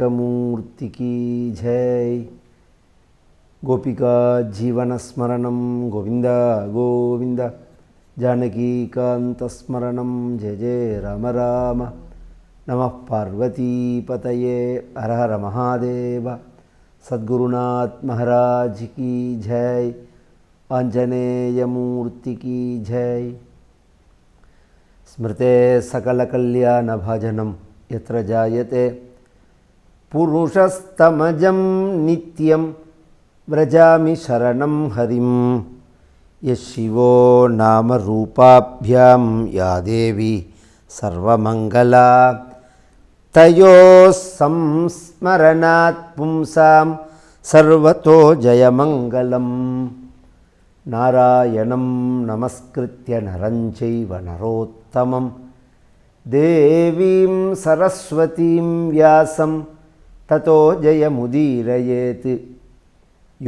विनायकमूर्ति की जय। गोपिका जीवनस्मरणं गोविन्द गोविन्द जानकीकान्तस्मरणं जय जय, राम राम। नमः पार्वतीपतये हर हर महादेव। सद्गुरुनाथ महाराज की जय। आञ्जनेयमूर्ति की जय। स्मृते सकलकल्याणभजनं, यत्र जायते। పురుషస్తమజం నిత్యం వ్రజామి శరణం హరిం. యశివో నామరూపాభ్యాం యాదేవి సర్వమంగళా. తయో సంస్మరణాత్ పుంసాం సర్వతో జయమంగళం. నారాయణం నమస్కృత్య నరంచైవ నరోత్తమం. దేవీం సరస్వతీం వ్యాసం ததோ ஜயமுதீரயேத்.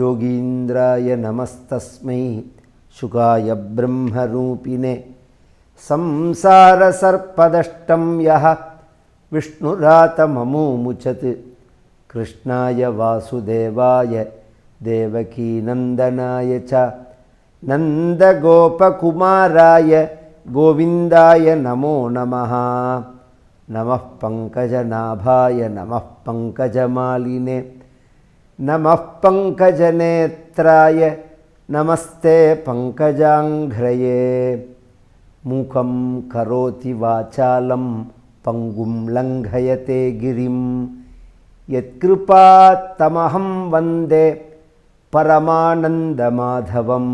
யோகீந்திராய நமஸ்தஸ்மை சுகாய பிரம்மரூபிணே சம்சாரசர்ப்பதஷ்டம் யஹ விஷ்ணுராத்தமமூமுச்சத் கிருஷ்ணாய வாசுதேவாய தேவகீநந்தனாய ச. நந்தகோபகுமாராய கோவிந்தாய நமோ நமஹா. नमो पङ्कजनाभाय नमः पङ्कजमालिने नमः पङ्कजनेत्राय नमस्ते पङ्कजाङ्घ्रये मूकं करोति वाचालं पङ्गुं लङ्घयते गिरिं। यत्कृपात्तमहं वंदे परमानन्दमाधवं।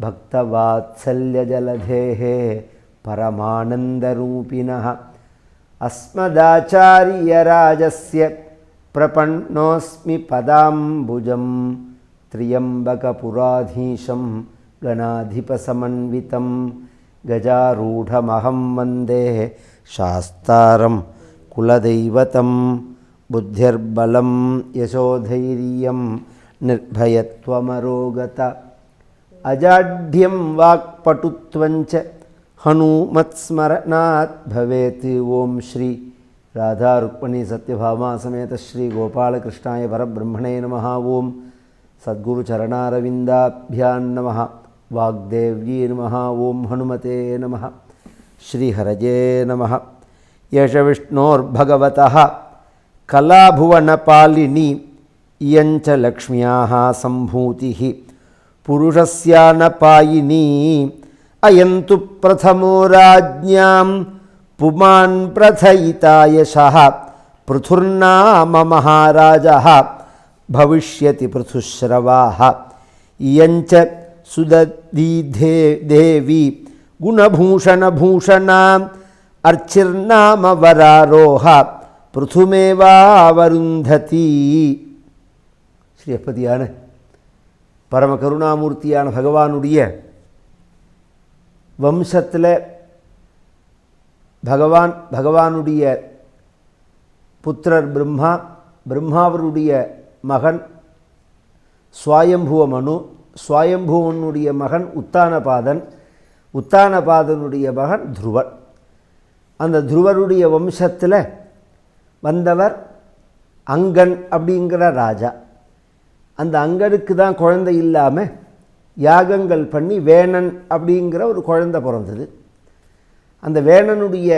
भक्तवात्सल्यजलधेः परमानन्दरूपिणः। అస్మదాచార్యరాజస్య ప్రపన్నోస్మి పదాంబుజం త్ర్యంబకపురాధీశం గణాధిపసమన్వితం గజారూఢమహం వందే శాస్తారం కులదైవతం బుద్ధిర్బలం యశోధైర్యం నిర్భయత్వమరోగత. అజాఢ్యం వాక్పటుత్వంచ హనుమత్స్మరణాత్ భవేత్ ఓం శ్రీ రాధా రుక్మిణీ సత్యభామా సమేత శ్రీ గోపాలకృష్ణాయ పరబ్రహ్మణే నమ ఓం సద్గురు చరణారవిందాభ్యాన్నమ వాగ్దేవ్యీ నమ ఓం హనుమతే నమ శ్రీహరజే నమ యష విష్ణోర్భగవత కళాభువనపాలిని ఇయంచ సంభూతి పురుషస్యానపాయిని तु प्रथमो राज्ञां पुमान् प्रथयिता यशः पृथुर्नाम महाराजः भविष्यति पृथुश्रवाः इयञ्च सुदधीधे देवी गुणभूषणभूषणाम् अर्चिर्नाम वरारोह पृथुमेवावरुन्धती ஸ்ரீ எப்பதியான பரம கருணாமூர்த்தியான பகவானுடைய வம்சத்தில் பகவான் பகவானுடைய புத்திரர் பிரம்மா பிரம்மாவருடைய மகன் சுவாயம்புவ மனு சுவாயம்புவனுடைய மகன் உத்தானபாதன் உத்தானபாதனுடைய மகன் துருவன் அந்த துருவருடைய வம்சத்தில் வந்தவர் அங்கன் அப்படிங்கிற ராஜா. அந்த அங்கனுக்கு தான் குழந்தை இல்லாமல் யாகங்கள் பண்ணி வேணன் அப்படிங்கிற ஒரு குழந்தை பிறந்தது. அந்த வேணனுடைய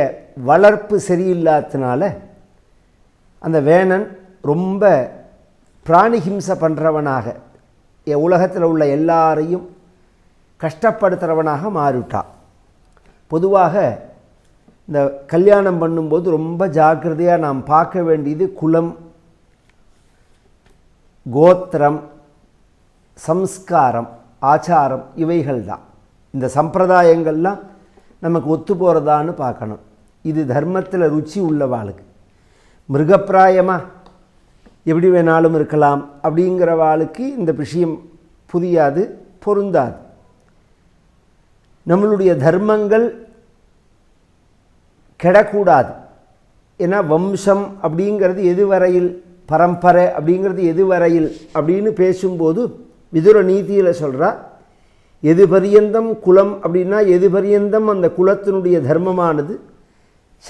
வளர்ப்பு சரியில்லாததுனால அந்த வேணன் ரொம்ப பிராணிஹிம்சை பண்ணுறவனாக உலகத்தில் உள்ள எல்லாரையும் கஷ்டப்படுத்துகிறவனாக மாறிவிட்டான். பொதுவாக இந்த கல்யாணம் பண்ணும்போது ரொம்ப ஜாக்கிரதையாக நாம் பார்க்க வேண்டியது குலம் கோத்திரம் சம்ஸ்காரம். ஆச்சாரம் இவைகள் தான் இந்த சம்பிரதாயங்கள்லாம் நமக்கு ஒத்து போகிறதான்னு பார்க்கணும். இது தர்மத்தில் ருச்சி உள்ளவாளுக்கு. மிருகப்பிராயமாக எப்படி வேணாலும் இருக்கலாம் அப்படிங்கிறவாளுக்கு இந்த விஷயம் புரியாது பொருந்தாது. நம்மளுடைய தர்மங்கள் கெடக்கூடாது. ஏன்னா வம்சம் அப்படிங்கிறது எதுவரையில் பரம்பரை அப்படிங்கிறது எதுவரையில் அப்படின்னு பேசும்போது விதுர நீதியில் சொல்கிறா எது பரியந்தம் குலம் அப்படின்னா எது பரியந்தம் அந்த குலத்தினுடைய தர்மமானது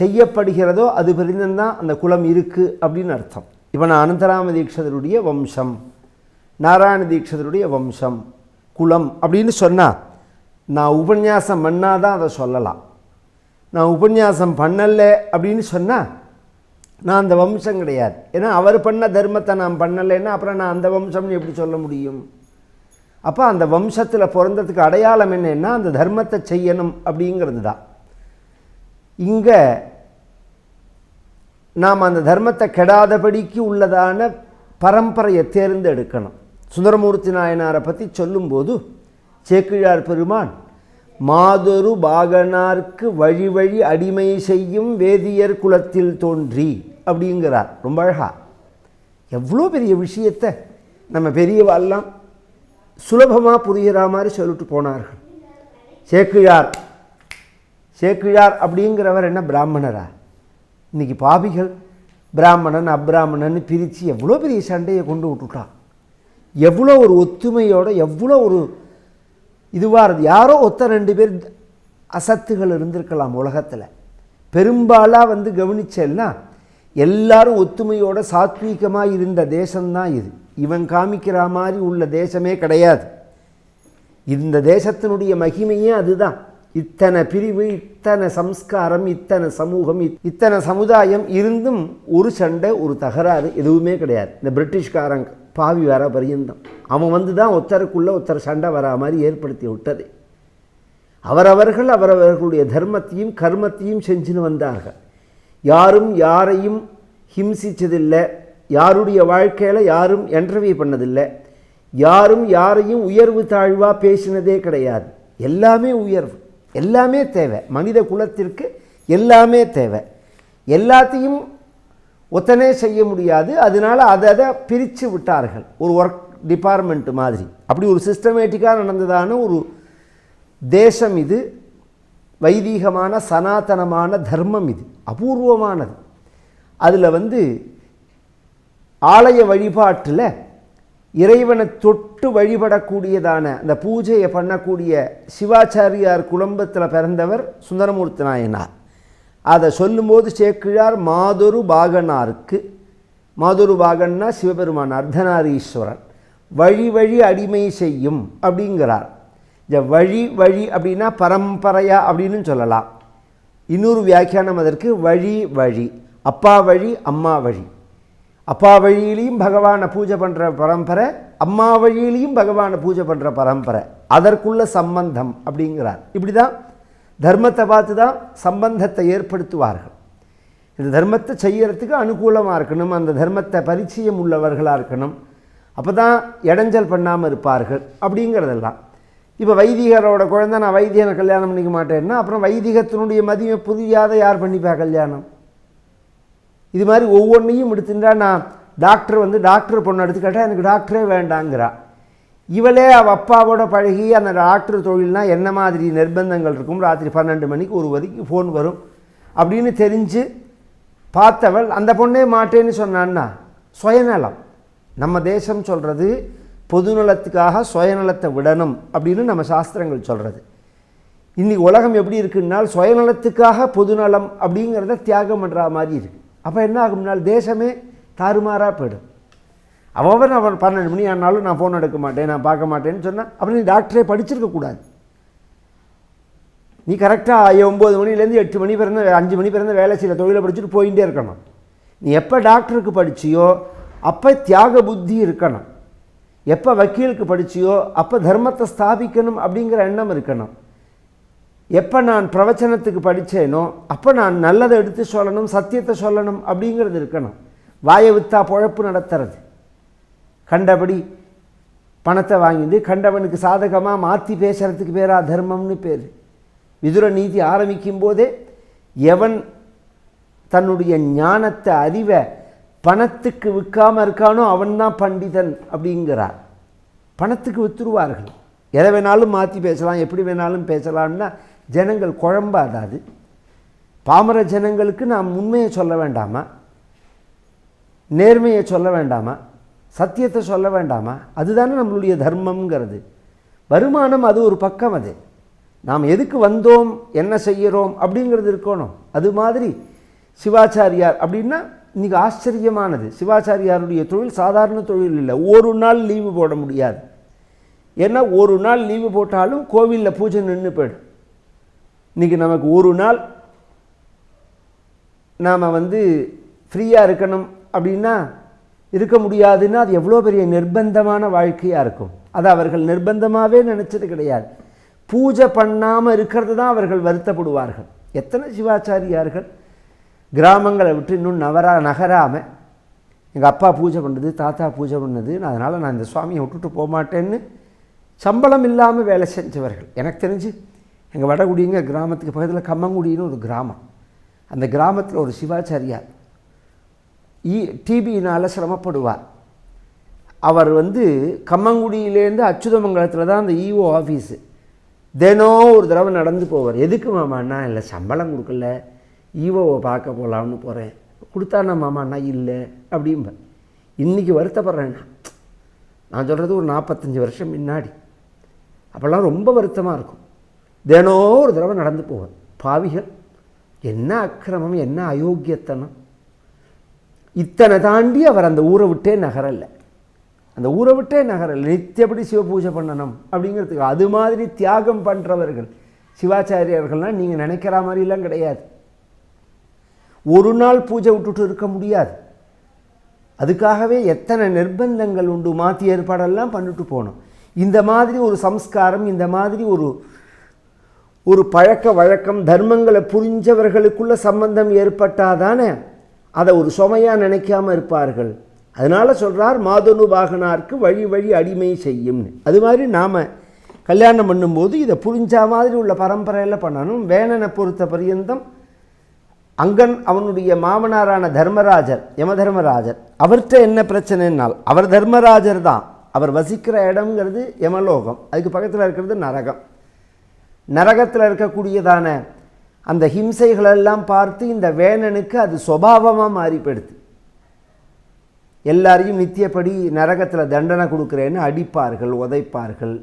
செய்யப்படுகிறதோ அது தான் அந்த குலம் இருக்குது அப்படின்னு அர்த்தம். இப்போ நான் அனந்தராம தீட்சதருடைய வம்சம் நாராயண தீட்சதருடைய வம்சம் குலம் அப்படின்னு சொன்னால் நான் உபன்யாசம் பண்ணாதான் அதை சொல்லலாம். நான் உபன்யாசம் பண்ணலை அப்படின்னு சொன்னால் நான் அந்த வம்சம் கிடையாது. ஏன்னா அவர் பண்ண தர்மத்தை நான் பண்ணலைன்னா அப்புறம் நான் அந்த வம்சம்னு எப்படி சொல்ல முடியும்? அப்போ அந்த வம்சத்தில் பிறந்ததுக்கு அடையாளம் என்னென்னா அந்த தர்மத்தை செய்யணும் அப்படிங்கிறது தான் இங்கே நாம் அந்த தர்மத்தை கெடாதபடிக்கு உள்ளதான பரம்பரையை தேர்ந்தெடுக்கணும். சுந்தரமூர்த்தி நாயனாரை பற்றி சொல்லும்போது சேக்கிழார் பெருமான் மாதொரு பாகனார்க்கு வழி வழி அடிமை செய்யும் வேதியர் குலத்தில் தோன்றி அப்படிங்கிறார். ரொம்ப அழகா. எவ்வளோ பெரிய விஷயத்தை. நம்ம பெரியவாள்லாம் சுலபமாக புரிகிற மாதிரி சொல்லிட்டு போனார்கள். சேக்கிழார் சேக்கிழார் அப்படிங்கிறவர் என்ன பிராமணரா? இன்னைக்கு பாபிகள் பிராமணன் அப்ராமணன் பிரித்து எவ்வளோ பெரிய சண்டையை கொண்டு விட்டுட்டான். எவ்வளோ ஒரு ஒத்துமையோட எவ்வளோ ஒரு இதுவாக யாரோ ஒத்த ரெண்டு பேர் அசத்துகள் இருந்திருக்கலாம் உலகத்தில். பெரும்பாலாக வந்து கவனிச்சேன்னா எல்லாரும் ஒத்துமையோட சாத்வீகமாக இருந்த தேசம்தான் இது. இவன் காமிக்கிற மாதிரி உள்ள தேசமே கிடையாது. இந்த தேசத்தினுடைய மகிமையே அதுதான். இத்தனை பிரிவு இத்தனை சம்ஸ்காரம் இத்தனை சமூகம் இத்தனை சமுதாயம் இருந்தும் ஒரு சண்டை ஒரு தகராறு எதுவுமே கிடையாது. இந்த பிரிட்டிஷ்காரங்க பாவி வர பரியந்தம். அவன் வந்து தான் ஒத்தருக்குள்ளே ஒருத்தர் சண்டை வரா மாதிரி ஏற்படுத்தி விட்டது. அவரவர்கள் அவரவர்களுடைய தர்மத்தையும் கர்மத்தையும் செஞ்சுன்னு வந்தார்கள். யாரும் யாரையும் ஹிம்சிச்சதில்லை. யாருடைய வாழ்க்கையில் யாரும் என்டர்வியூ பண்ணதில்லை. யாரும் யாரையும் உயர்வு தாழ்வாக பேசினதே கிடையாது. எல்லாமே உயர்வு. எல்லாமே தேவை. மனித குலத்திற்கு எல்லாமே தேவை. எல்லாத்தையும் ஒத்தனே செய்ய முடியாது. அதனால அதை அதை பிரித்து விட்டார்கள். ஒரு ஒர்க் டிபார்ட்மெண்ட் மாதிரி. அப்படி ஒரு சிஸ்டமேட்டிக்காக நடந்ததான ஒரு தேசம் இது. வைதீகமான சனாதனமான தர்மம் இது. அபூர்வமானது. அதில் வந்து ஆலய வழிபாட்டில் இறைவனை தொட்டு வழிபடக்கூடியதான அந்த பூஜையை பண்ணக்கூடிய சிவாச்சாரியார் குடும்பத்தில் பிறந்தவர் சுந்தரமூர்த்தி நாயனார். அதை சொல்லும்போது சேக்கிழார் மாதொரு பாகனாருக்கு. மாதொரு பாகன்னா சிவபெருமான் அர்த்தநாரீஸ்வரன் வழி வழி அடிமை செய்யும் அப்படிங்கிறார். இந்த வழி வழி அப்படின்னா பரம்பரையா அப்படின்னு சொல்லலாம். இன்னொரு வியாக்கியானம் அதற்கு வழி வழி. அப்பா வழி அம்மா வழி. அப்பா வழியிலையும் பகவானை பூஜை பண்ணுற பரம்பரை அம்மா வழியிலையும் பகவானை பூஜை பண்ணுற பரம்பரை. அதற்குள்ள சம்பந்தம் அப்படிங்கிறார். இப்படி தான் தர்மத்தை பார்த்து தான் சம்பந்தத்தை ஏற்படுத்துவார்கள். இந்த தர்மத்தை செய்யறதுக்கு அனுகூலமாக இருக்கணும். அந்த தர்மத்தை பரிச்சயம் உள்ளவர்களாக இருக்கணும். அப்போ தான் இடைஞ்சல் பண்ணாமல் இருப்பார்கள் அப்படிங்கிறதெல்லாம். இப்போ வைதிகரோட குழந்தை நான் வைத்தியனை கல்யாணம் பண்ணிக்க மாட்டேன்னா அப்புறம் வைதிகத்தினுடைய மதியை புரியாத யார் பண்ணிப்பா கல்யாணம்? இது மாதிரி ஒவ்வொன்றையும் எடுத்துட்டா நான் டாக்டர் வந்து டாக்டர் பொண்ணு எடுத்துக்கிட்டால் எனக்கு டாக்டரே வேண்டாங்கிறா. இவளே அவள் அப்பாவோட பழகி அந்த டாக்டர் தொழில்னா என்ன மாதிரி நிர்பந்தங்கள் இருக்கும்? ராத்திரி பன்னெண்டு மணிக்கு ஒரு வரைக்கும் ஃபோன் வரும். அப்படின்னு தெரிஞ்சு பார்த்தவள் அந்த பொண்ணே மாட்டேன்னு சொன்னான்னா சுயநலம். நம்ம தேசம் சொல்கிறது பொதுநலத்துக்காக சுயநலத்தை விடணும் அப்படின்னு நம்ம சாஸ்திரங்கள் சொல்கிறது இன்றைக்கி உலகம் எப்படி இருக்குன்னால் சுயநலத்துக்காக பொதுநலம் அப்படிங்கிறத தியாகம் பண்ணுற மாதிரி இருக்குது அப்போ என்ன ஆகும்னால் தேசமே தாறுமாறாக போயிடும். அவன் அவன் பன்னெண்டு மணி ஆனாலும் நான் ஃபோன் எடுக்க மாட்டேன் நான் பார்க்க மாட்டேன்னு சொன்னால் அப்புறம் நீ டாக்டரே படிச்சிருக்கக்கூடாது நீ கரெக்டாக ஒம்பது மணிலேருந்து எட்டு மணி பிறந்த அஞ்சு மணி பிறந்த வேலை செய்யல தொழிலை படிச்சுட்டு போயிட்டே இருக்கணும். நீ எப்போ டாக்டருக்கு படிச்சியோ அப்போ தியாக புத்தி இருக்கணும். எப்போ வக்கீலுக்கு படிச்சியோ அப்போ தர்மத்தை ஸ்தாபிக்கணும் அப்படிங்கிற எண்ணம் இருக்கணும். எப்போ நான் பிரவச்சனத்துக்கு படித்தேனோ அப்போ நான் நல்லதை எடுத்து சொல்லணும் சத்தியத்தை சொல்லணும் அப்படிங்கிறது இருக்கணும். வாயை வித்தா பொழப்பு நடத்துறது. கண்டபடி பணத்தை வாங்கிட்டு கண்டவனுக்கு சாதகமாக மாற்றி பேசுகிறதுக்கு பேரா தர்மம்னு பேர். விதுர நீதி ஆரம்பிக்கும் போதே எவன் தன்னுடைய ஞானத்தை அறிவை பணத்துக்கு விற்காம இருக்கானோ அவன்தான் பண்டிதன் அப்படிங்கிறார். பணத்துக்கு வித்துருவார்கள். எதை வேணாலும் மாற்றி பேசலாம் எப்படி வேணாலும் பேசலாம்னா ஜனங்கள் குழம்பாதாது. பாமர ஜனங்களுக்கு நாம் உண்மையை சொல்ல வேண்டாமா? நேர்மையை சொல்ல வேண்டாமா? சத்தியத்தை சொல்ல வேண்டாமா? அதுதானே நம்மளுடைய தர்மம்ங்கிறது. வருமானம் அது ஒரு பக்கம் அது. நாம் எதுக்கு வந்தோம் என்ன செய்கிறோம் அப்படிங்கிறது இருக்கணும். அது மாதிரி சிவாச்சாரியார் அப்படின்னா இன்னைக்கு ஆச்சரியமானது. சிவாச்சாரியாருடைய தொழில் சாதாரண தொழில் இல்லை. ஒரு நாள் லீவு போட முடியாது. ஏன்னா ஒரு நாள் லீவு போட்டாலும் கோவிலில் பூஜை நின்று போயிடும். இன்றைக்கி நமக்கு ஒரு நாள் நாம் வந்து ஃப்ரீயாக இருக்கணும் அப்படின்னா இருக்க முடியாதுன்னா அது எவ்வளோ பெரிய நிர்பந்தமான வாழ்க்கையாக இருக்கும். அது அவர்கள் நிர்பந்தமாகவே நினச்சது கிடையாது. பூஜை பண்ணாமல் இருக்கிறது தான் அவர்கள் வருத்தப்படுவார்கள். எத்தனை சிவாச்சாரியார்கள் கிராமங்களை விட்டு இன்னும் நவரா நகராமல் எங்கள் அப்பா பூஜை பண்ணுறது தாத்தா பூஜை பண்ணுது. நான் அதனால் நான் இந்த சுவாமியை விட்டுட்டு போக மாட்டேன்னு சம்பளம் இல்லாமல் வேலை செஞ்சவர்கள். எனக்கு தெரிஞ்சு எங்கள் வடகுடிங்க கிராமத்துக்கு பக்கத்தில் கம்மங்குடின்னு ஒரு கிராமம். அந்த கிராமத்தில் ஒரு சிவாச்சாரியார். ஈ டிபியினால் சிரமப்படுவார். அவர் வந்து கம்மங்குடியிலேருந்து அச்சுதமங்கலத்தில் தான் அந்த இஓ ஆஃபீஸு தினம் ஒரு தடவை நடந்து போவார். எதுக்கு மாமாண்ணா இல்லை சம்பளம் கொடுக்கல? ஈவோவை பார்க்க போகலாம்னு போகிறேன் கொடுத்தானா மாமாண்ணா இல்லை அப்படிம்ப இன்றைக்கி வருத்தப்படுறேன் நான். சொல்கிறது ஒரு நாற்பத்தஞ்சு வருஷம் முன்னாடி. அப்போல்லாம் ரொம்ப வருத்தமாக இருக்கும். தினோ ஒரு தடவை நடந்து போவேன். பாவிகள் என்ன அக்கிரமம் என்ன அயோக்கியத்தனம். இத்தனை தாண்டி அவர் அந்த ஊரை விட்டே நகரலை. அந்த ஊரை விட்டே நகரலை. நித்தியப்படி சிவ பூஜை பண்ணணும் அப்படிங்கிறதுக்கு அது மாதிரி தியாகம் பண்ணுறவர்கள் சிவாச்சாரியர்கள்லாம் நீங்கள் நினைக்கிற மாதிரிலாம் கிடையாது. ஒரு நாள் பூஜை விட்டுட்டு இருக்க முடியாது. அதுக்காகவே எத்தனை நிர்பந்தங்கள் உண்டு மாற்றி ஏற்பாடெல்லாம் பண்ணிட்டு போகணும் இந்த மாதிரி ஒரு சம்ஸ்காரம் இந்த மாதிரி ஒரு ஒரு பழக்க வழக்கம் தர்மங்களை புரிஞ்சவர்களுக்குள்ள சம்பந்தம் ஏற்பட்டாதானே அதை ஒரு சுமையாக நினைக்காமல் இருப்பார்கள். அதனால் சொல்கிறார் மாதனு பாகனாருக்கு வழி வழி அடிமை செய்யும்னு. அது மாதிரி நாம் கல்யாணம் பண்ணும்போது இதை புரிஞ்சா மாதிரி உள்ள பரம்பரையில் பண்ணணும். வேணனை பொறுத்த பரியந்தம் அங்கன் அவனுடைய மாமனாரான தர்மராஜர் யமதர்மராஜர் அவர்கிட்ட என்ன பிரச்சனைனால் அவர் தர்மராஜர் தான். அவர் வசிக்கிற இடம்ங்கிறது யமலோகம். அதுக்கு பக்கத்தில் இருக்கிறது நரகம். நரகத்தில் இருக்கக்கூடியதான அந்த ஹிம்சைகளெல்லாம் பார்த்து இந்த வேணனுக்கு அது சுபாவமாக மாறிப்படுது எல்லாரையும் நித்தியப்படி நரகத்தில் தண்டனை கொடுக்குறேன்னு அடிப்பார்கள் உதைப்பார்கள்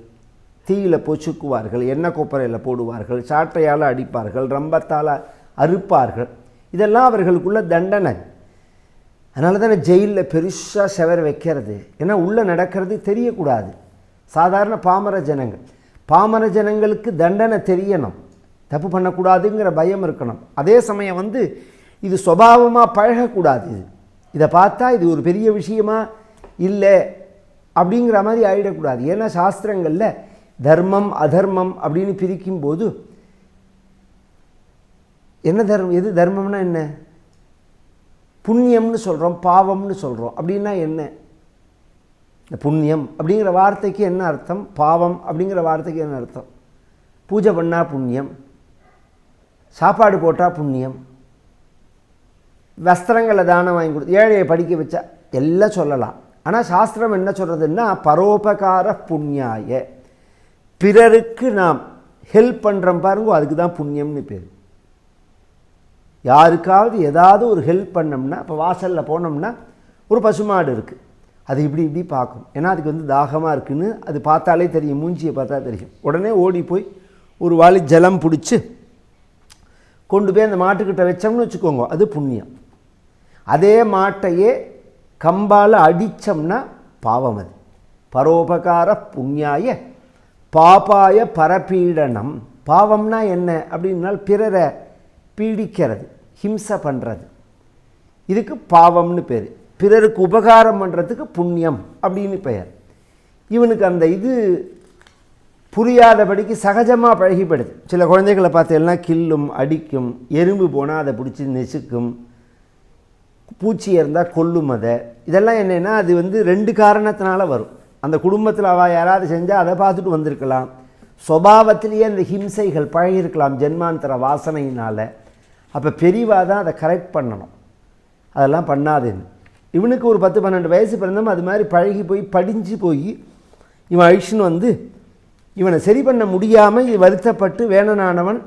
தீயில் பொச்சுக்குவார்கள் எண்ணெய் கொப்பரையில் போடுவார்கள் சாட்டையால் அடிப்பார்கள் ரம்பத்தால் அறுப்பார்கள். இதெல்லாம் அவர்களுக்குள்ள தண்டனை. அதனால தானே ஜெயிலில் பெருசாக செவர் வைக்கிறது. ஏன்னா உள்ளே நடக்கிறது தெரியக்கூடாது. சாதாரண பாமர ஜனங்கள். பாமர ஜனங்களுக்கு தண்டனை தெரியணும். தப்பு பண்ணக்கூடாதுங்கிற பயம் இருக்கணும். அதே சமயம் வந்து இது சுபாவமாக பழகக்கூடாது. இது இதை பார்த்தா இது ஒரு பெரிய விஷயமா? இல்லை. அப்படிங்கிற மாதிரி ஆகிடக்கூடாது ஏன்னா சாஸ்திரங்களில் தர்மம் அதர்மம் அப்படின்னு பிரிக்கும்போது என்ன தர்மம் எது தர்மம்னா என்ன? புண்ணியம்னு சொல்கிறோம் பாவம்னு சொல்கிறோம் அப்படின்னா என்ன? இந்த புண்ணியம் அப்படிங்கிற வார்த்தைக்கு என்ன அர்த்தம்? பாவம் அப்படிங்கிற வார்த்தைக்கு என்ன அர்த்தம்? பூஜை பண்ணால் புண்ணியம் சாப்பாடு போட்டால் புண்ணியம் வஸ்திரங்களை தானம் வாங்கி கொடு ஏழையை படிக்க வச்சா எல்லாம் சொல்லலாம். ஆனால் சாஸ்திரம் என்ன சொல்கிறதுன்னா பரோபகார புண்ணியாய. பிறருக்கு நாம் ஹெல்ப் பண்ணுறோம் பாருங்கோ அதுக்கு தான் புண்ணியம்னு பேர். யாருக்காவது ஏதாவது ஒரு ஹெல்ப் பண்ணோம்னா இப்போ வாசலில் போனோம்னா ஒரு பசுமாடு இருக்குது அது இப்படி இப்படி பார்க்கும். ஏன்னா அதுக்கு வந்து தாகமாக இருக்குதுன்னு அது பார்த்தாலே தெரியும் மூஞ்சியை பார்த்தா தெரியும். உடனே ஓடி போய் ஒரு வாளி ஜலம் பிடிச்சி கொண்டு போய் அந்த மாட்டுக்கிட்ட வச்சோம்னு வச்சுக்கோங்க அது புண்ணியம். அதே மாட்டையே கம்பால் அடித்தோம்னா பாவம் அது. பரோபகார புண்ணியாய பாபாய பரப்பீடனம் பாவம்னா என்ன? அப்படின்னால் பிறரை பீடிக்கிறது ஹிம்சை பண்ணுறது இதுக்கு பாவம்னு பேர். பிறருக்கு உபகாரம் பண்ணுறதுக்கு புண்ணியம் அப்படின்னு பெயர். இவனுக்கு அந்த இது புரியாதபடிக்கு சகஜமாக பழகிப்படுது. சில குழந்தைகளை பார்த்து எல்லாம் கில்லும் அடிக்கும் எறும்பு போனால் அதை பிடிச்சி நெசுக்கும் பூச்சி இருந்தால் கொல்லும் அதை. இதெல்லாம் என்னென்னா அது வந்து ரெண்டு காரணத்தினால வரும். அந்த குடும்பத்தில் அவள் யாராவது செஞ்சால் அதை பார்த்துட்டு வந்திருக்கலாம். சுபாவத்திலேயே அந்த ஹிம்சைகள் பழகியிருக்கலாம் ஜென்மாந்தர வாசனையினால். அப்போ பெரியவா தான் அதை கரெக்ட் பண்ணணும். அதெல்லாம் பண்ணாதுன்னு. இவனுக்கு ஒரு பத்து பன்னெண்டு வயசு பிறந்தோம் அது மாதிரி பழகி போய் படிஞ்சு போய் இவன் அழிச்சுன்னு வந்து இவனை சரி பண்ண முடியாமல் இது வருத்தப்பட்டு வேணனானவன்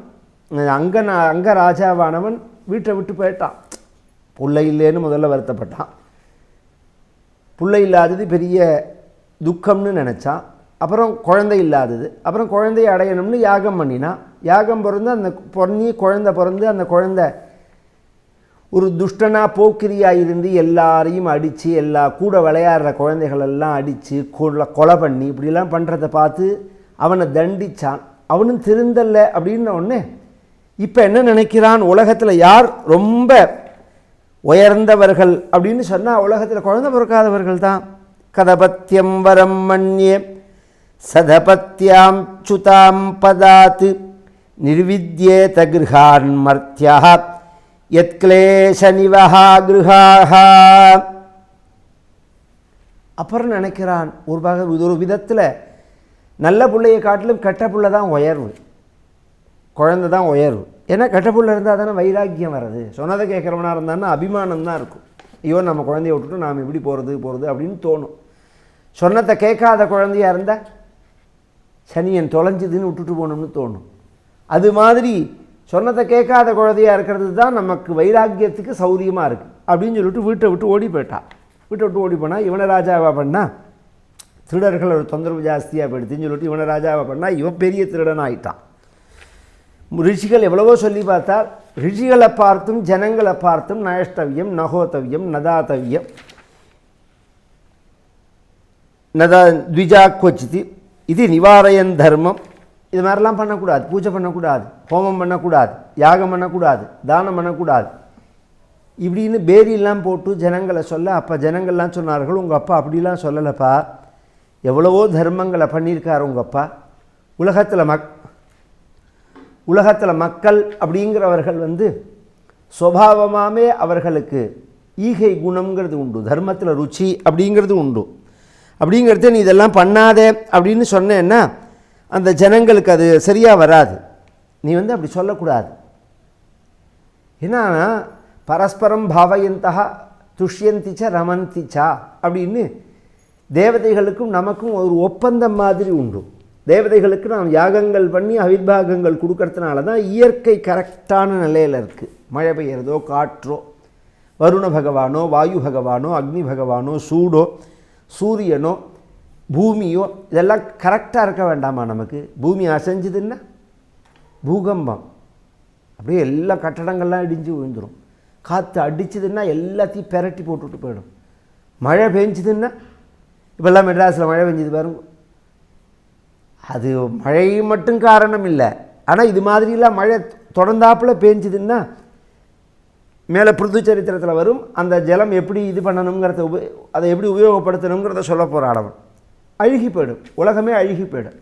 அங்க அங்க ராஜாவானவன் வீட்டை விட்டு போயிட்டான். புள்ளை இல்லைன்னு முதல்ல வருத்தப்பட்டான். புள்ளை இல்லாதது பெரிய துக்கம்னு நினச்சான். அப்புறம் குழந்தை இல்லாதது. அப்புறம் குழந்தையை அடையணும்னு யாகம் பண்ணினா யாகம் பிறந்து அந்த பொண்ணி குழந்தை பிறந்து அந்த குழந்தை ஒரு துஷ்டனா போக்கிரியாக இருந்து எல்லாரையும் அடித்து எல்லா கூட விளையாடுற குழந்தைகளெல்லாம் அடித்து கொலை கொலை பண்ணி இப்படிலாம் பண்ணுறத பார்த்து அவனை தண்டிச்சான். அவனும் திருந்தல்ல அப்படின்ன உடனே இப்போ என்ன நினைக்கிறான்? உலகத்தில் யார் ரொம்ப உயர்ந்தவர்கள் அப்படின்னு சொன்னால் உலகத்தில் குழந்தை பிறக்காதவர்கள் தான். கதபத்தியம் வரம் மண்யே சதபத்தியாம் சுதாம் பதாத் நிர்வித்யேத கிருஹான் மர்த்தியா யத்க்லேஷ கிருஹாக அப்புறம் நினைக்கிறான் ஒரு பாக ஒரு விதத்தில் நல்ல பிள்ளையை காட்டிலும் கெட்ட பிள்ளை தான் உயர்வு. குழந்தை தான் உயர்வு. ஏன்னா கெட்ட பிள்ளை இருந்தால் தானே வைராக்கியம் வர்றது. சொன்னதை கேட்குறவனா இருந்தான்னா அபிமானம் தான் இருக்கும். ஐயோ நம்ம குழந்தைய விட்டுட்டு நாம் எப்படி போகிறது போகிறது அப்படின்னு தோணும். சொன்னதை கேட்காத குழந்தையா இருந்தால் சனியன் தொலைஞ்சுதுன்னு விட்டுட்டு போகணும்னு தோணும். அது மாதிரி சொன்னதை கேட்காத குழந்தையாக இருக்கிறது தான் நமக்கு வைராக்கியத்துக்கு சௌரியமாக இருக்குது அப்படின்னு சொல்லிட்டு வீட்டை விட்டு ஓடி போயிட்டான் வீட்டை விட்டு ஓடி போனால் இவனை ராஜாவா பண்ணா? திருடர்கள் ஒரு தொந்தரவு ஜாஸ்தியாக போயிடுதுன்னு சொல்லிட்டு இவனை ராஜாவை பண்ணால் இவன் பெரிய திருடன் ஆயிட்டான். ரிஷிகள் எவ்வளவோ சொல்லி பார்த்தால் ரிஷிகளை பார்த்தும் ஜனங்களை பார்த்தும் நயஷ்டவியம் நகோதவியம் நதாதவியம். நதா த்விஜா கொச்சிதி. இது நிவாரயன் தர்மம். இது மாதிரிலாம் பண்ணக்கூடாது. பூஜை பண்ணக்கூடாது. ஹோமம் பண்ணக்கூடாது. யாகம் பண்ணக்கூடாது. தானம் பண்ணக்கூடாது. இப்படின்னு பேரியெல்லாம் போட்டு ஜனங்களை சொல்ல அப்போ ஜனங்கள்லாம் சொன்னார்கள் உங்கள் அப்பா அப்படிலாம் சொல்லலைப்பா. எவ்வளவோ தர்மங்களை பண்ணியிருக்கார் உங்கள் அப்பா. உலகத்தில் மக் உலகத்தில் மக்கள் அப்படிங்கிறவர்கள் வந்து சுவாவமாகவே அவர்களுக்கு ஈகை குணங்கிறது உண்டு. தர்மத்தில் ருச்சி அப்படிங்கிறது உண்டு. அப்படிங்கிறது நீ இதெல்லாம் பண்ணாதே அப்படின்னு சொன்னேன்னா அந்த ஜனங்களுக்கு அது சரியாக வராது. நீ வந்து அப்படி சொல்லக்கூடாது. ஏன்னா பரஸ்பரம் பாவயந்தா துஷ்யந்திச்சா ரமந்திச்சா அப்படின்னு தேவதைகளுக்கும் நமக்கும் ஒரு ஒப்பந்தம் மாதிரி உண்டு. தேவதைகளுக்கு நாம் யாகங்கள் பண்ணி அவிர்வாகங்கள் கொடுக்கறதுனால தான் இயற்கை கரெக்டான நிலையில் இருக்குது மழை பெய்யறதோ காற்றோ வருண பகவானோ வாயு பகவானோ அக்னி பகவானோ சூடோ சூரியனோ பூமியோ இதெல்லாம் கரெக்டாக இருக்க வேண்டாமா நமக்கு? பூமி அசைஞ்சதுன்னா பூகம்பம். அப்படியே எல்லா கட்டடங்கள்லாம் இடிஞ்சு விழுந்துடும் காற்று அடிச்சதுன்னா எல்லாத்தையும் பெரட்டி போட்டுட்டு போயிடும். மழை பெஞ்சுதுன்னா இப்போல்லாம் மெட்ராஸில் மழை பெஞ்சது பாருங்க. அது மழை மட்டும் காரணம் இல்லை. ஆனால் இது மாதிரிலாம் மழை தொடர்ந்தாப்பில் பேஞ்சுதுன்னா மேலே புருது சரித்திரத்தில் வரும். அந்த ஜலம் எப்படி இது பண்ணணுங்கிறத உப அதை எப்படி உபயோகப்படுத்தணுங்கிறத சொல்ல போகிற ஆடவன். அழுகி போயிடும். உலகமே அழுகி போயிடும்.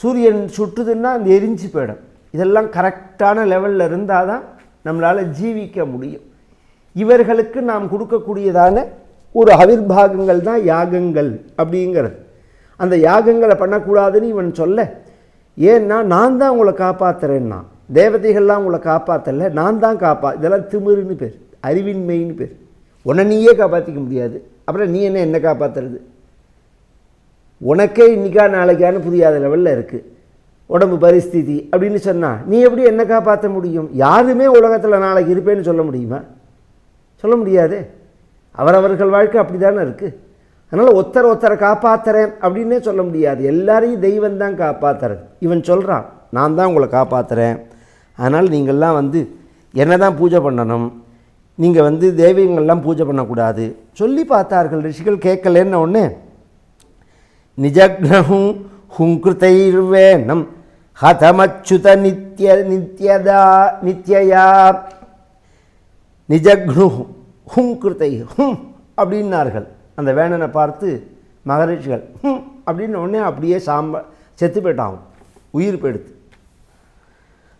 சூரியன் சுட்டுதுன்னா அந்த எரிஞ்சு போயிடும். இதெல்லாம் கரெக்டான லெவலில் இருந்தால் தான் நம்மளால் ஜீவிக்க முடியும். இவர்களுக்கு நாம் கொடுக்கக்கூடியதான ஒரு அவிர்பாகங்கள் தான் யாகங்கள் அப்படிங்கிறது. அந்த யாகங்களை பண்ணக்கூடாதுன்னு இவன் சொல்ல ஏன்னா நான் தான் உங்களை காப்பாற்றுறேன்னா தேவதைகள்லாம் உங்களை காப்பாற்றல நான் தான் காப்பா இதெல்லாம் திமிருன்னு பேர் அறிவின்மைன்னு பேர். உன்னை நீயே காப்பாற்றிக்க முடியாது. அப்புறம் நீ என்ன என்ன காப்பாற்றுறது உனக்கே இன்றைக்கா நாளைக்கான புரியாத லெவலில் இருக்குது உடம்பு பரிஸ்திதி அப்படின்னு சொன்னால் நீ எப்படி என்ன காப்பாற்ற முடியும்? யாருமே உலகத்தில் நாளைக்கு இருப்பேன்னு சொல்ல முடியுமா? சொல்ல முடியாது. அவரவர்கள் வாழ்க்கை அப்படி தானே இருக்குது அதனால் ஒத்தரை ஒத்தரை காப்பாற்றுறேன் அப்படின்னே சொல்ல முடியாது. எல்லாரையும் தெய்வம் தான் காப்பாற்றுறது இவன் சொல்கிறான் நான் தான் உங்களை காப்பாற்றுறேன் அதனால் நீங்கள்லாம் வந்து என்ன தான் பூஜை பண்ணணும் நீங்கள் வந்து தெய்வங்கள்லாம் பூஜை பண்ணக்கூடாது. சொல்லி பார்த்தார்கள் ரிஷிகள் கேட்கலன்ன உடனே நிஜக்னஹும் ஹுங்கிருத்தைர்வேணம் ஹதமச்சுத நித்ய நித்யதா நித்யயா நிஜக்னு ஹுங்கிருத்தை ஹும் அப்படின்னார்கள். அந்த வேணனை பார்த்து மகரிஷிகள் ஹும் அப்படின்னு உடனே அப்படியே சாம்ப செத்து போயிட்டான் உயிர் போயிடுத்து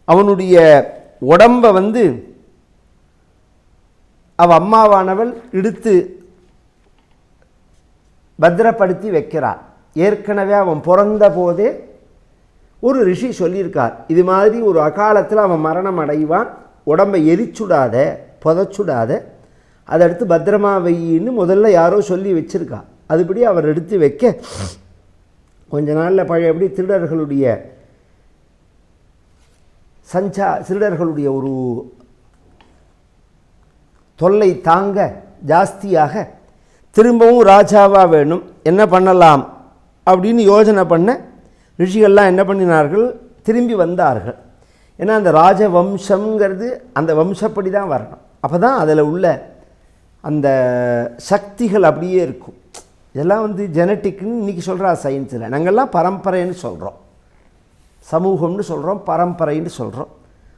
அவனுடைய உடம்பை வந்து அவ அம்மாவானவள் இழுத்து பத்திரப்படுத்தி வைக்கிறார் ஏற்கனவே அவன் பிறந்த போதே ஒரு ரிஷி சொல்லியிருக்கார். இது மாதிரி ஒரு அகாலத்தில் அவன் மரணம் அடைவான். உடம்பை எரிச்சுடாத புதைச்சுடாத அதை எடுத்து பத்திரமா வையின்னு முதல்ல யாரோ சொல்லி வச்சுருக்கா. அதுபடி அவர் எடுத்து வைக்க கொஞ்ச நாளில் பழையபடி திருடர்களுடைய சஞ்சா சிறுடர்களுடைய ஒரு தொல்லை தாங்க ஜாஸ்தியாக திரும்பவும் ராஜாவாக வேணும். என்ன பண்ணலாம்? அப்படின்னு யோசனை பண்ண ரிஷிகள்லாம் என்ன பண்ணினார்கள்? திரும்பி வந்தார்கள். ஏன்னா அந்த ராஜ வம்சங்கிறது அந்த வம்சப்படி தான் வரணும். அப்போ தான் அதில் உள்ள அந்த சக்திகள் அப்படியே இருக்கும். இதெல்லாம் வந்து ஜெனட்டிக்னு இன்றைக்கி சொல்கிறா சயின்ஸில் நாங்கள்லாம் பரம்பரைன்னு சொல்கிறோம் சமூகம்னு சொல்கிறோம் பரம்பரைன்னு சொல்கிறோம்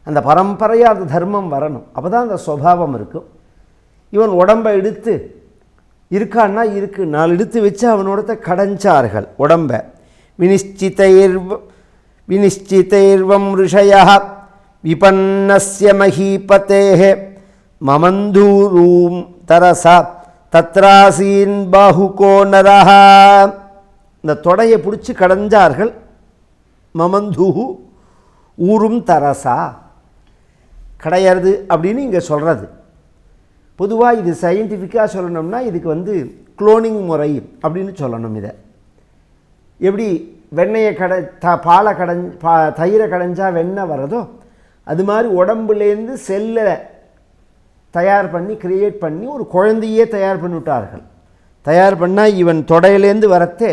அந்த பரம்பரையாக அந்த தர்மம் வரணும். அப்போ தான் அந்த சுவாவம் இருக்கும். இவன் உடம்பை எடுத்து இருக்கான்னா இருக்கு. நாலு எடுத்து வச்சு அவனோடத்த கடைஞ்சார்கள் உடம்பை. வினிஷ்சிதைர்வ வினிஷ்சிதைர்வம் ரிஷயா விபன்னஸ்ய மகீபதேः மமந்தூரூம் தரசா தத்ராசீன் பாஹுகோ நரஹா இந்த தொடையை பிடிச்சி கடைஞ்சார்கள். மமந்துஹு ஊரும் தரசா. கிடையாது அப்படின்னு இங்கே சொல்கிறது பொதுவாக இது சயின்டிஃபிக்காக சொல்லணும்னா இதுக்கு வந்து குளோனிங் முறை அப்படின்னு சொல்லணும் இதை. எப்படி வெண்ணெயை கடை த பாலை கடைஞ் பா தயிரை கடைஞ்சா வெண்ணெய் வர்றதோ அது மாதிரி உடம்புலேருந்து செல்லை தயார் பண்ணி கிரியேட் பண்ணி ஒரு குழந்தையே தயார் பண்ணிவிட்டார்கள். தயார் பண்ணால் இவன் தொடையிலேருந்து வரத்தே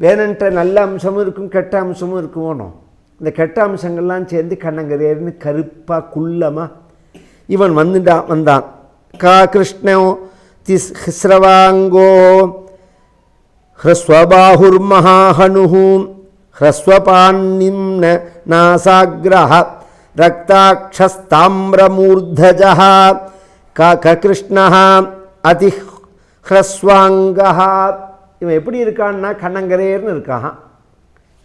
வேணுன்ற நல்ல அம்சமும் இருக்கும் கெட்ட அம்சமும் இருக்குமோனோ இந்த கெட்ட அம்சங்கள்லாம் சேர்ந்து கண்ணங்கரேர்னு கருப்பாக குள்ளமாக இவன் வந்துட்டான் வந்தான். கா கிருஷ்ணோ திஸ் ஹிஸ்ரவாங்கோ ஹ்ரஸ்வபாஹுர்மஹாஹனுஹு ஹ்ரஸ்வபான்னிம்ன நாசாகிரஹ ரக்தாட்சஸ்தாமிரமூர்தஜா க கிருஷ்ணா அதிஹ்ரஸ்வாங்கஹா இவன் எப்படி இருக்கான்னா கண்ணங்கரேர்னு இருக்கான்.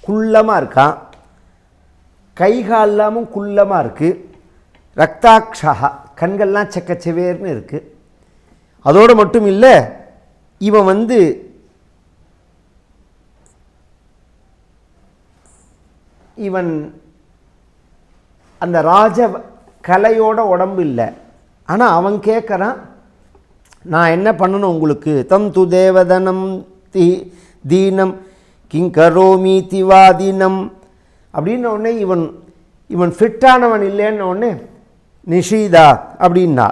குள்ளமாக இருக்கான். கை கால்லாமும் குள்ளமாக இருக்குது ரக்தாட்சா கண்கள்லாம் செக்கச்செவேர்னு இருக்குது அதோடு மட்டும் இல்லை இவன் வந்து இவன் அந்த ராஜ கலையோட உடம்பு இல்லை. ஆனால் அவன் கேட்குறான் நான் என்ன பண்ணணும் உங்களுக்கு? தம் து தேவதனம் தி தீனம் கிங்கரோமி திவாதீனம் அப்படின்ன உடனே இவன் இவன் ஃபிட்டானவன் இல்லைன்ன உடனே நிஷீதா அப்படின்னா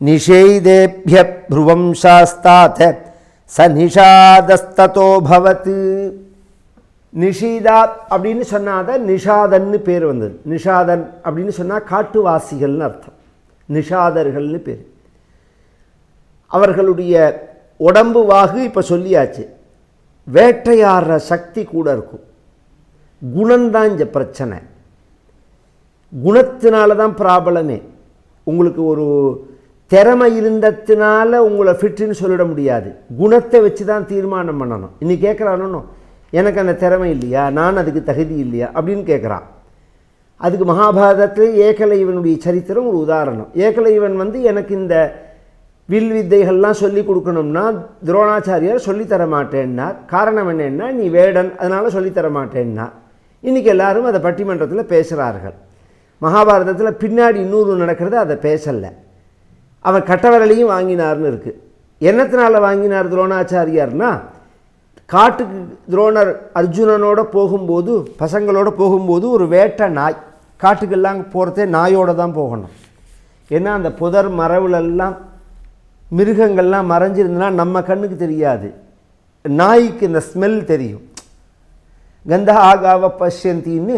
நிஷேதேபிய புருவம் சாஸ்தாத் ச நிஷாதஸ்தோ பவத்து. நிஷீதா அப்படின்னு சொன்னாத நிஷாதன்னு பேர் வந்தது. நிஷாதன் அப்படின்னு சொன்னால் காட்டுவாசிகள்னு அர்த்தம். நிஷாதர்கள்னு பேர். அவர்களுடைய உடம்பு வாகு இப்போ சொல்லியாச்சு. வேட்டையாடுற சக்தி கூட இருக்கும். குணந்தான் இந்த பிரச்சனை. குணத்தினால தான் ப்ராப்ளமே உங்களுக்கு ஒரு திறமை இருந்ததுனால உங்களை ஃபிட்டுன்னு சொல்லிட முடியாது. குணத்தை வச்சு தான் தீர்மானம் பண்ணணும். இன்னைக்கு கேட்குறானோ எனக்கு அந்த திறமை இல்லையா? நான் அதுக்கு தகுதி இல்லையா? அப்படின்னு கேட்குறான் அதுக்கு மகாபாரதத்தில் ஏகலைவனுடைய சரித்திரம் ஒரு உதாரணம். ஏகலைவன் வந்து எனக்கு இந்த வில் வித்தைகள்லாம் சொல்லி கொடுக்கணும்னா துரோணாச்சாரியார் சொல்லித்தர மாட்டேன்னார் காரணம் என்னென்னா நீ வேடன் அதனால் சொல்லித்தர மாட்டேன்னா இன்றைக்கி எல்லாரும் அதை பட்டிமன்றத்தில் பேசுகிறார்கள் மகாபாரதத்தில் பின்னாடி இன்னொரு நடக்கிறது அதை பேசலை. அவன் கட்டவரலையும் வாங்கினார்னு இருக்குது என்னத்தினால வாங்கினார் துரோணாச்சாரியார்னா காட்டுக்கு துரோணர் அர்ஜுனனோட போகும்போது பசங்களோட போகும்போது ஒரு வேட்டை நாய். காட்டுக்கெல்லாம் போகிறதே நாயோட தான் போகணும். ஏன்னா அந்த புதர் மரவுலெல்லாம் மிருகங்கள்லாம் மறைஞ்சிருந்ததுன்னா நம்ம கண்ணுக்கு தெரியாது. நாய்க்கு இந்த ஸ்மெல் தெரியும். கந்தா ஆகாவ பஷ்யந்தின்னு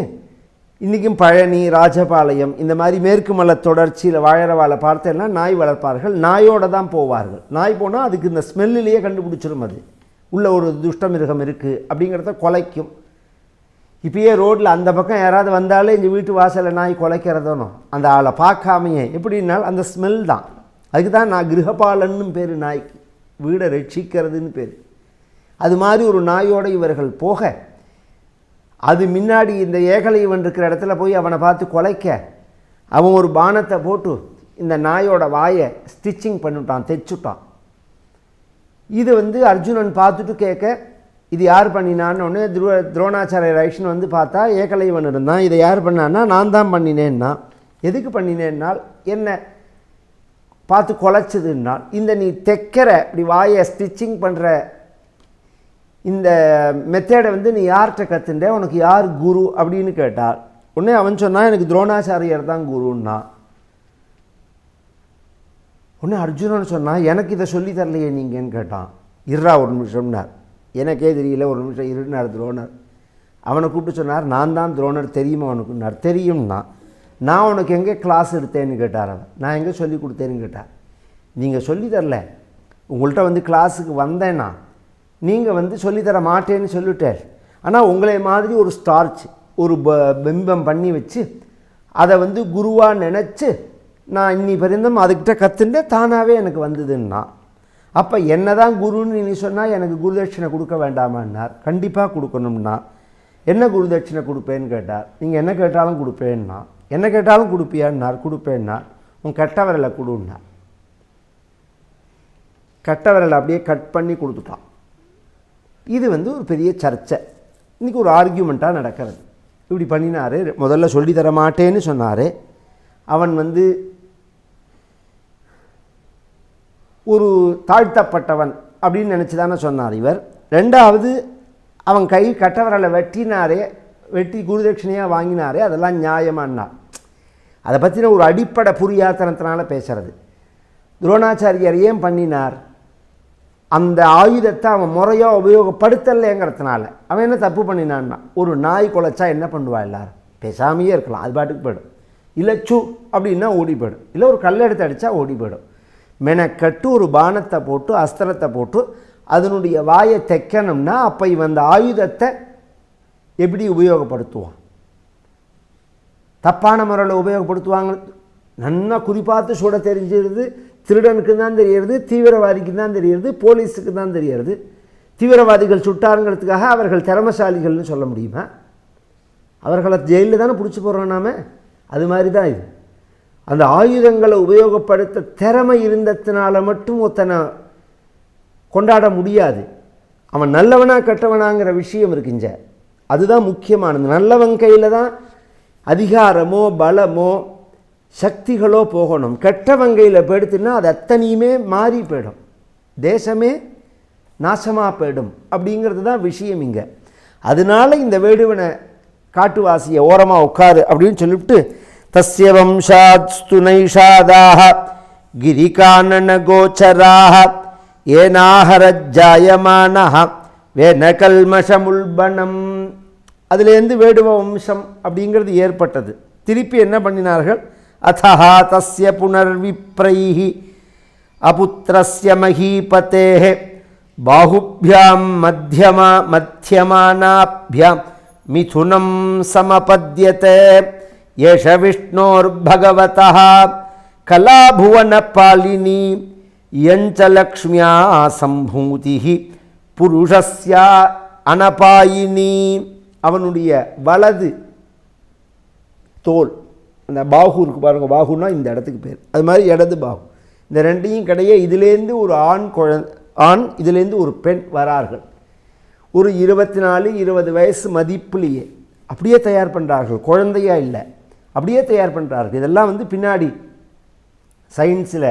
இன்றைக்கும் பழனி ராஜபாளையம் இந்த மாதிரி மேற்கு மலை தொடர்ச்சியில் வாழறவாளை பார்த்தேன்னா பார்த்தெல்லாம் நாய் வளர்ப்பார்கள். நாயோடு தான் போவார்கள். நாய் போனால் அதுக்கு இந்த ஸ்மெல்லிலேயே கண்டுபிடிச்சிரும் அது. உள்ள ஒரு துஷ்டமிருகம் இருக்குது அப்படிங்கிறத குலைக்கும். இப்பயே ரோட்டில் அந்த பக்கம் யாராவது வந்தாலே எங்கள் வீட்டு வாசலில் நாய் குலைக்கிறதோனோ அந்த ஆளை பார்க்காமையே. எப்படின்னாலும் அந்த ஸ்மெல் தான். அதுக்கு தான் நான் கிரகபாலன்னு பேர் நாய்க்கு வீடை ரட்சிக்கிறதுன்னு பேர். அது மாதிரி ஒரு நாயோடு இவர்கள் போக அது முன்னாடி இந்த ஏகலைவன் இருக்கிற இடத்துல போய் அவனை பார்த்து குலைக்க அவன் ஒரு பானத்தை போட்டு இந்த நாயோட வாயை ஸ்டிச்சிங் பண்ணிவிட்டான் தைச்சுட்டான். இது வந்து அர்ஜுனன் பார்த்துட்டு கேட்க இது யார் பண்ணினான்னு உடனே துருவ துரோணாச்சாரிய ரைஷன் வந்து பார்த்தா ஏகலைவன் இருந்தான் இதை யார் பண்ணான்னா நான் தான் பண்ணினேன்னா. எதுக்கு பண்ணினேன்னால் என்ன பார்த்து குலைச்சதுன்னால் இந்த நீ தைக்கிற இப்படி வாயை ஸ்டிச்சிங் பண்ணுற இந்த மெத்தேடை வந்து நீ யார்கிட்ட கற்றுண்ட உனக்கு யார் குரு அப்படின்னு கேட்டார் உடனே அவன் சொன்னான் எனக்கு துரோணாச்சாரியர் தான் குருன்னா. உடனே அர்ஜுனன் சொன்னான் எனக்கு இதை சொல்லி தரலையே நீங்கன்னு கேட்டான். இருறா ஒரு நிமிஷம்னார் எனக்கே தெரியல ஒரு நிமிஷம் இருன்னார் துரோணர். அவனை கூப்பிட்டு சொன்னார் நான் தான் துரோணர் தெரியுமா அவனுக்குன்னார் தெரியும்னா நான் உனக்கு எங்கே கிளாஸ் எடுத்தேன்னு கேட்டார் அவன். நான் எங்கே சொல்லி கொடுத்தேன்னு கேட்டார். நீங்கள் சொல்லி தரல. உங்கள்கிட்ட வந்து கிளாஸுக்கு வந்தேன்னா நீங்கள் வந்து சொல்லித்தர மாட்டேன்னு சொல்லிட்டார். ஆனால் உங்களை மாதிரி ஒரு ஸ்டார்ச் ஒரு ப பிம்பம் பண்ணி வச்சு அதை வந்து குருவாக நினச்சி நான் இன்னி பரிந்தம் அதுக்கிட்ட கற்றுட்டு தானாகவே எனக்கு வந்ததுன்னா அப்போ என்ன தான் குருன்னு நீ சொன்னால் எனக்கு குருதட்சிணை கொடுக்க வேண்டாமான்னார். கண்டிப்பாக கொடுக்கணும்னா என்ன குருதட்சிணை கொடுப்பேன்னு கேட்டார். நீங்கள் என்ன கேட்டாலும் கொடுப்பேன்னா என்ன கேட்டாலும் கொடுப்பியான்னார். கொடுப்பேன்னா உன் கெட்ட விரலை கொடுன்னார். கட்ட விரலை அப்படியே கட் பண்ணி கொடுத்துட்டான். இது வந்து ஒரு பெரிய சர்ச்சை. இன்றைக்கி ஒரு ஆர்கியூமெண்ட்டாக நடக்கிறது. இப்படி பண்ணினாரு முதல்ல சொல்லி தர மாட்டேன்னு சொன்னார். அவன் வந்து ஒரு தாழ்த்தப்பட்டவன் அப்படின்னு நினச்சி தானே சொன்னார் இவர். ரெண்டாவது அவன் கை கட்டவரலை வெட்டினாரே வெட்டி குருதட்சிணையாக வாங்கினாரே அதெல்லாம் நியாயமானார் அதை பற்றின ஒரு அடிப்படை புரியாத்தனத்தினால பேசுகிறது துரோணாச்சாரியார் ஏன் பண்ணினார்? அந்த ஆயுதத்தை அவன் முறையாக உபயோகப்படுத்தலைங்கிறதுனால அவன் என்ன தப்பு பண்ணினான்னா ஒரு நாய் குலைச்சா என்ன பண்ணுவா எல்லாரும்? பேசாமையே இருக்கலாம் அது பாட்டுக்கு போயிடும். இல்லை சு அப்படின்னா ஓடி போயிடும். இல்லை ஒரு கல் எடுத்து அடித்தா ஓடி போயிடும். மெனக்கட்டு ஒரு பானத்தை போட்டு அஸ்திரத்தை போட்டு அதனுடைய வாயை தைக்கணும்னா அப்போ இவன் அந்த ஆயுதத்தை எப்படி உபயோகப்படுத்துவான் தப்பான முறையில் உபயோகப்படுத்துவாங்க. நன்னா குறிப்பாத்து சுட தெரிஞ்சிருது திருடனுக்கு தான் தெரியறது தீவிரவாதிக்கு தான் தெரியறது போலீஸுக்கு தான் தெரியறது. தீவிரவாதிகள் சுட்டாருங்கிறதுக்காக அவர்கள் திறமசாலிகள்னு சொல்ல முடியுமா? அவர்களை ஜெயிலில் தானே பிடிச்சி போகிறோம் நாம? அது மாதிரி தான் இது. அந்த ஆயுதங்களை உபயோகப்படுத்த திறமை இருந்ததுனால மட்டும் ஒருத்தனை கொண்டாட முடியாது. அவன் நல்லவனா கெட்டவனாங்கிற விஷயம் இருக்குங்க அதுதான் முக்கியமானது. நல்லவன் கையில் தான் அதிகாரமோ பலமோ சக்திகளோ போகணும். கெட்டவங்கையில் போயிடுத்துன்னா அது அத்தனையுமே மாறி போயிடும். தேசமே நாசமாக போயிடும் அப்படிங்கிறது தான் விஷயம் இங்கே. அதனால இந்த வேடுவனை காட்டுவாசியை ஓரமாக உட்காரு அப்படின்னு சொல்லிவிட்டு தஸ்ய வம்சாத்ஸ்து நைஷாதாக கிரிகானன கோச்சராக வேன வேனகல்மஷமுல்பணம். அதுலேருந்து வேடுவ வம்சம் அப்படிங்கிறது ஏற்பட்டது திருப்பி என்ன பண்ணினார்கள் அத்தஹா தஸ்ய புனர்விப்ரைஹி அபுத்திரஸ்ய மகீபதேः பாகுபியாம் மத்தியமா மத்தியமானாபியாம் மிதுனம் சமபத்யதே ஏஷ விஷ்ணோர்பகவதः கலாபுவனபாலினி யஞ்ச லக்ஷ்மியா சம்பூதி புருஷஸ்யா அனபாயினி அவனுடைய வலது தோல் அந்த பாகு இருக்கு பாருங்கள் பாகுன்னா இந்த இடத்துக்கு பேர். அது மாதிரி இடது பாகு இந்த ரெண்டையும் கிடையே இதுலேருந்து ஒரு ஆண் குழந் ஆண் இதுலேருந்து ஒரு பெண் வரார்கள். ஒரு இருபத்தி நாலு இருபது வயசு மதிப்புலேயே அப்படியே தயார் பண்ணுறார்கள் குழந்தையா இல்லை அப்படியே தயார் பண்ணுறார்கள் இதெல்லாம் வந்து பின்னாடி சயின்ஸில்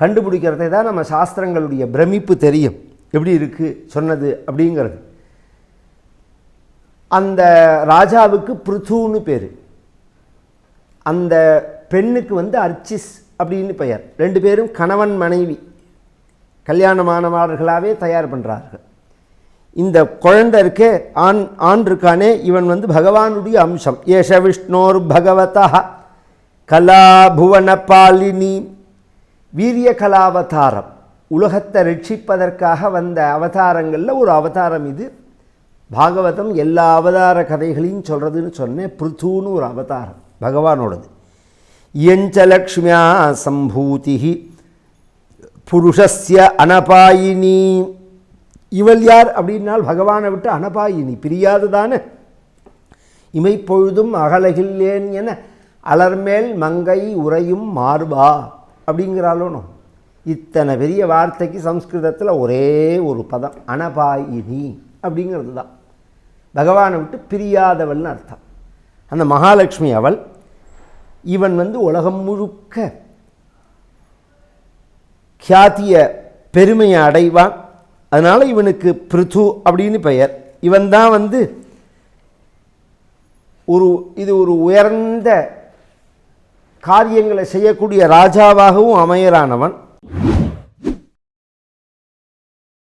கண்டுபிடிக்கிறதை தான் நம்ம சாஸ்திரங்களுடைய பிரமிப்பு தெரியும். எப்படி இருக்குது சொன்னது அப்படிங்கிறது. அந்த ராஜாவுக்கு பிருத்துன்னு பேர். அந்த பெண்ணுக்கு வந்து அர்ச்சிஸ் அப்படின்னு பெயர். ரெண்டு பேரும் கணவன் மனைவி கல்யாணமானவர்களாகவே தயார் பண்ணுறார்கள் இந்த குழந்தை இருக்கே ஆண் ஆண் இருக்கானே இவன் வந்து பகவானுடைய அம்சம். ஏஷ விஷ்ணோர் பகவதா கலாபுவன பாலினி வீரிய கலாவதாரம். உலகத்தை ரட்சிப்பதற்காக வந்த அவதாரங்களில் ஒரு அவதாரம் இது. பாகவதம் எல்லா அவதார கதைகளையும் சொல்கிறதுன்னு சொன்னேன் பிருத்துன்னு ஒரு அவதாரம் பகவானோடது. இயஞ்சலக்ஷ்மியா சம்பூதி புருஷஸ்ய அனபாயினி. இவள் யார் அப்படின்னால் பகவானை விட்டு அனபாயினி பிரியாதுதானே. இமைப்பொழுதும் அகலகில்லேன் என அலர்மேல் மங்கை உறையும் மார்பா அப்படிங்கிறாலோனோ இத்தனை பெரிய வார்த்தைக்கு சம்ஸ்கிருதத்தில் ஒரே ஒரு பதம் அனபாயினி அப்படிங்கிறது தான் பகவானை விட்டு பிரியாதவள்னு அர்த்தம். அந்த மகாலட்சுமி அவள் இவன் வந்து உலகம் முழுக்க கியாத்திய பெருமையை அடைவான் அதனால் இவனுக்கு பிருது அப்படின்னு பெயர். இவன் தான் வந்து ஒரு இது ஒரு உயர்ந்த காரியங்களை செய்யக்கூடிய ராஜாவாகவும் அமையரானவன்